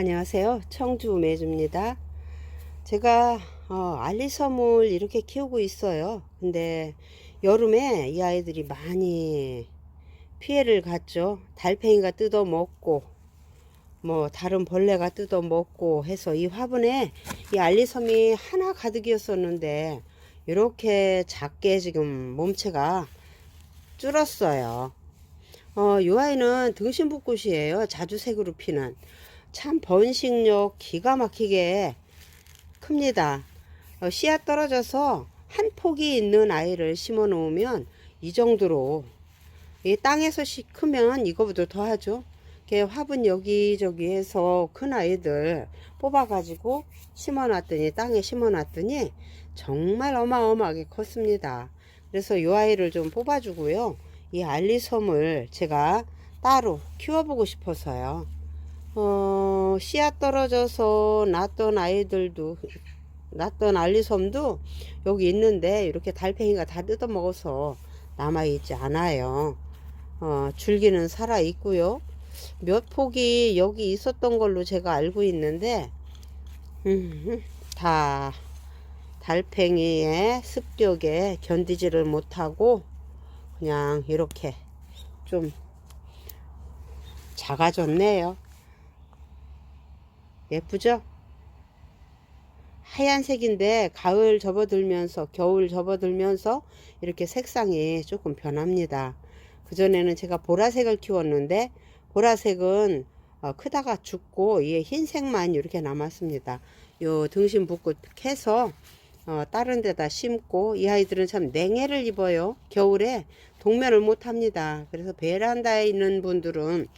안녕하세요. 청주 매주입니다. 제가 어, 알리섬을 이렇게 키우고 있어요. 근데 여름에 이 아이들이 많이 피해를 갔죠. 달팽이가 뜯어 먹고 뭐 다른 벌레가 뜯어 먹고 해서 이 화분에 이 알리섬이 하나 가득이었었는데 이렇게 작게 지금 몸체가 줄었어요. 어, 이 아이는 등신붓꽃이에요. 자주색으로 피는. 참 번식력 기가 막히게 큽니다. 어, 씨앗 떨어져서 한 폭이 있는 아이를 심어 놓으면 이 정도로 이 땅에서 시 크면 이거보다 더 하죠. 화분 여기저기 해서 큰 아이들 뽑아가지고 심어 놨더니 땅에 심어 놨더니 정말 어마어마하게 컸습니다. 그래서 이 아이를 좀 뽑아주고요. 이 알리솜을 제가 따로 키워보고 싶어서요. 어, 씨앗 떨어져서 낳던 아이들도, 낳던 알리솜도 여기 있는데 이렇게 달팽이가 다 뜯어먹어서 남아있지 않아요. 어, 줄기는 살아 있고요. 몇 폭이 여기 있었던 걸로 제가 알고 있는데, 음, 다 달팽이의 습격에 견디지를 못하고 그냥 이렇게 좀 작아졌네요. 예쁘죠? 하얀색인데 가을 접어들면서 겨울 접어들면서 이렇게 색상이 조금 변합니다. 그전에는 제가 보라색을 키웠는데 보라색은 어, 크다가 죽고 이 흰색만 이렇게 남았습니다. 요 등심 붓고 캐서 어, 다른 데다 심고 이 아이들은 참 냉해를 입어요. 겨울에 동면을 못 합니다. 그래서 베란다에 있는 분들은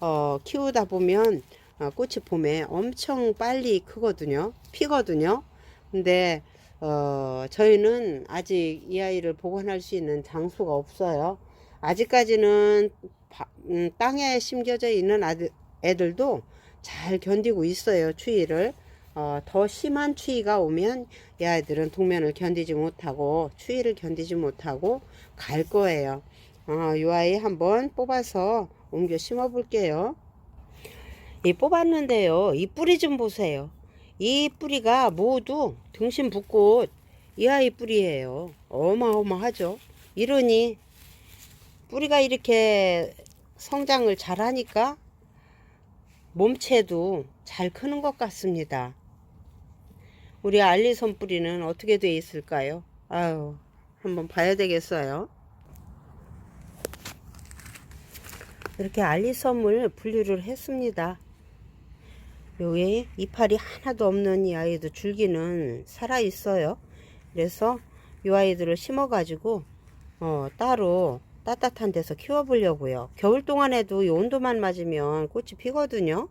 어, 키우다 보면 어, 꽃이 봄에 엄청 빨리 크거든요. 피거든요. 근데 어, 저희는 아직 이 아이를 보관할 수 있는 장소가 없어요. 아직까지는 바, 음, 땅에 심겨져 있는 아들, 애들도 잘 견디고 있어요. 추위를. 어, 더 심한 추위가 오면 이 아이들은 동면을 견디지 못하고 추위를 견디지 못하고 갈 거예요. 어, 이 아이 한번 뽑아서 옮겨 심어 볼게요. 이 뽑았는데요. 이 뿌리 좀 보세요. 이 뿌리가 모두 등심 붓꽃 이 아이 뿌리예요. 어마어마하죠. 이러니 뿌리가 이렇게 성장을 잘하니까 몸체도 잘 크는 것 같습니다. 우리 알리솜 뿌리는 어떻게 돼 있을까요? 아유, 한번 봐야 되겠어요. 이렇게 알리솜을 분류를 했습니다. 여기 이파리 하나도 없는 이 아이도 줄기는 살아 있어요. 그래서 이 아이들을 심어 가지고 어, 따로 따뜻한 데서 키워 보려고요. 겨울 동안에도 이 온도만 맞으면 꽃이 피거든요.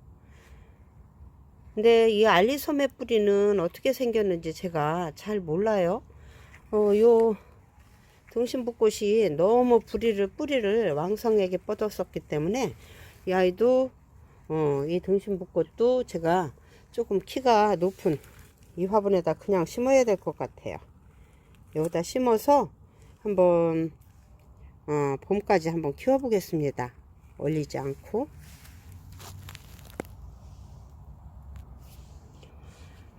근데 이 알리솜의 뿌리는 어떻게 생겼는지 제가 잘 몰라요. 어, 요 등심붓꽃이 너무 뿌리를 뿌리를 왕성하게 뻗었었기 때문에 이 아이도 어, 이 등심붓꽃도 제가 조금 키가 높은 이 화분에다 그냥 심어야 될 것 같아요. 여기다 심어서 한번 어, 봄까지 한번 키워보겠습니다. 올리지 않고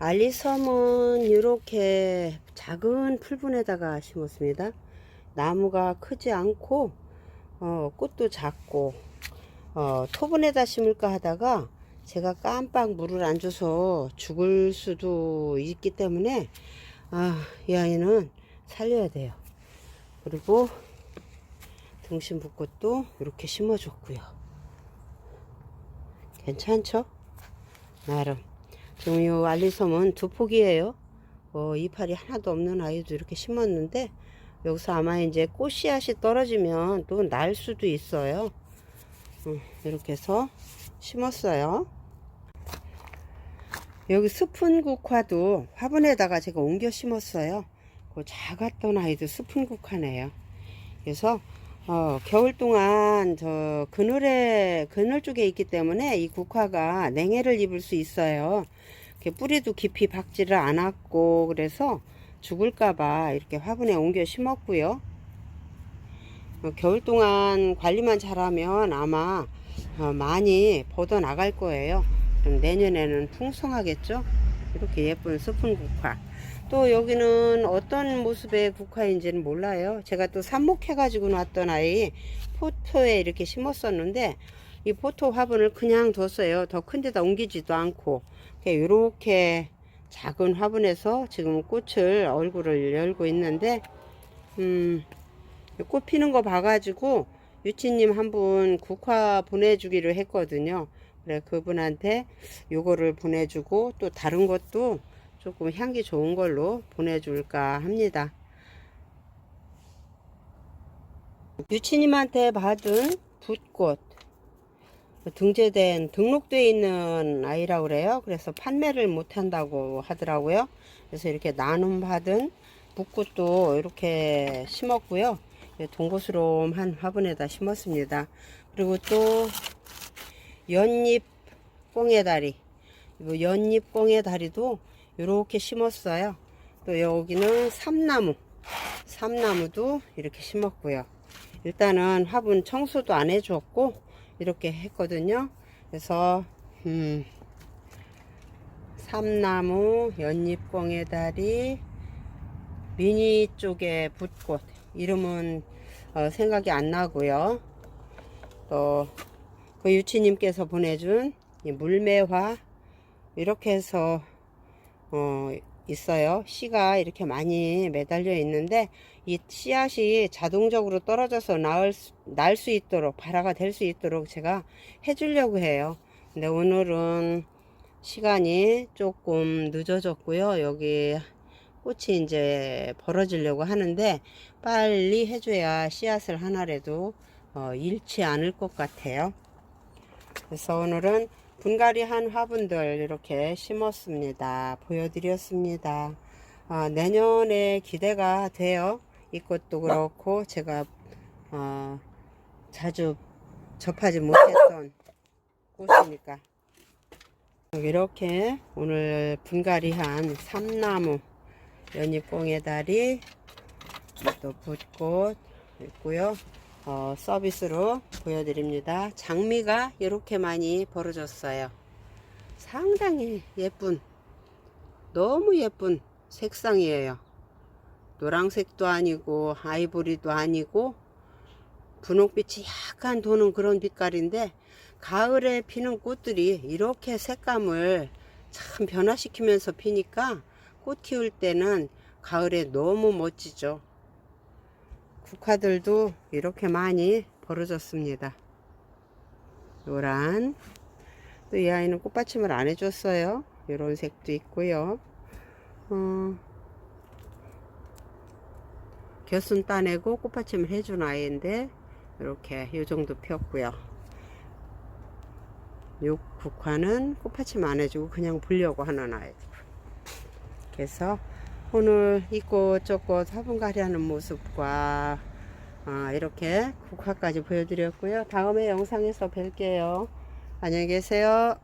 알리섬은 이렇게 작은 풀분에다가 심었습니다. 나무가 크지 않고 어, 꽃도 작고 어, 토분에다 심을까 하다가 제가 깜빡 물을 안 줘서 죽을 수도 있기 때문에 아, 이 아이는 살려야 돼요. 그리고 등심 붓꽃도 이렇게 심어줬고요. 괜찮죠? 나름. 지금 요 알리솜은 두 폭이에요. 어, 이파리 하나도 없는 아이도 이렇게 심었는데 여기서 아마 이제 꽃씨앗이 떨어지면 또 날 수도 있어요. 음, 이렇게 해서 심었어요. 여기 스푼국화도 화분에다가 제가 옮겨 심었어요. 그 작았던 아이도 스푼국화네요. 그래서 어, 겨울 동안 저 그늘에 그늘 쪽에 있기 때문에 이 국화가 냉해를 입을 수 있어요. 뿌리도 깊이 박지를 않았고 그래서 죽을까봐 이렇게 화분에 옮겨 심었고요. 어, 겨울 동안 관리만 잘하면 아마 어, 많이 뻗어 나갈 거예요. 그럼 내년에는 풍성하겠죠? 이렇게 예쁜 스푼 국화. 또 여기는 어떤 모습의 국화인지는 몰라요. 제가 또 삽목해가지고 놨던 아이 포토에 이렇게 심었었는데 이 포토 화분을 그냥 뒀어요. 더 큰 데다 옮기지도 않고 이렇게 작은 화분에서 지금 꽃을 얼굴을 열고 있는데 음, 꽃 피는 거 봐가지고 유치님 한 분 국화 보내주기로 했거든요. 그래 그분한테 요거를 보내주고 또 다른 것도 조금 향기 좋은 걸로 보내줄까 합니다. 유치님한테 받은 붓꽃 등재된 등록돼 있는 아이라고 그래요. 그래서 판매를 못 한다고 하더라고요. 그래서 이렇게 나눔 받은 붓꽃도 이렇게 심었고요. 동고스름한 화분에다 심었습니다. 그리고 또 연잎 꽁에다리 이거 연잎 꽁에다리도 이렇게 심었어요. 또 여기는 삼나무 삼나무도 이렇게 심었고요. 일단은 화분 청소도 안 해줬고 이렇게 했거든요. 그래서 음, 삼나무 연잎꽁의 다리 미니 쪽에 붓꽃 이름은 어, 생각이 안 나고요. 또 그 유치님께서 보내준 이 물매화 이렇게 해서 어, 있어요. 씨가 이렇게 많이 매달려 있는데 이 씨앗이 자동적으로 떨어져서 나을 날수 있도록 발화가 될 수 있도록 제가 해주려고 해요. 근데 오늘은 시간이 조금 늦어졌고요. 여기 꽃이 이제 벌어지려고 하는데 빨리 해줘야 씨앗을 하나라도 어, 잃지 않을 것 같아요. 그래서 오늘은 분갈이 한 화분들 이렇게 심었습니다. 보여드렸습니다. 어, 내년에 기대가 돼요. 이 꽃도 그렇고 제가 어, 자주 접하지 못했던 꽃이니까 이렇게 오늘 분갈이한 삼나무 연잎꽁의 다리 또 붓꽃 있고요. 어, 서비스로 보여드립니다. 장미가 이렇게 많이 벌어졌어요. 상당히 예쁜, 너무 예쁜 색상이에요. 노란색도 아니고, 아이보리도 아니고, 분홍빛이 약간 도는 그런 빛깔인데, 가을에 피는 꽃들이 이렇게 색감을 참 변화시키면서 피니까, 꽃 키울 때는 가을에 너무 멋지죠. 국화들도 이렇게 많이 벌어졌습니다. 노란 또 이 아이는 꽃받침을 안 해줬어요. 이런 색도 있고요. 어, 겨순 따내고 꽃받침을 해준 아이인데 이렇게 이 정도 폈고요. 요 국화는 꽃받침 안 해주고 그냥 불려고 하는 아이. 그래서 오늘 이꽃 저꽃 화분갈이 하는 모습과 아, 이렇게 국화까지 보여드렸고요. 다음에 영상에서 뵐게요. 안녕히 계세요.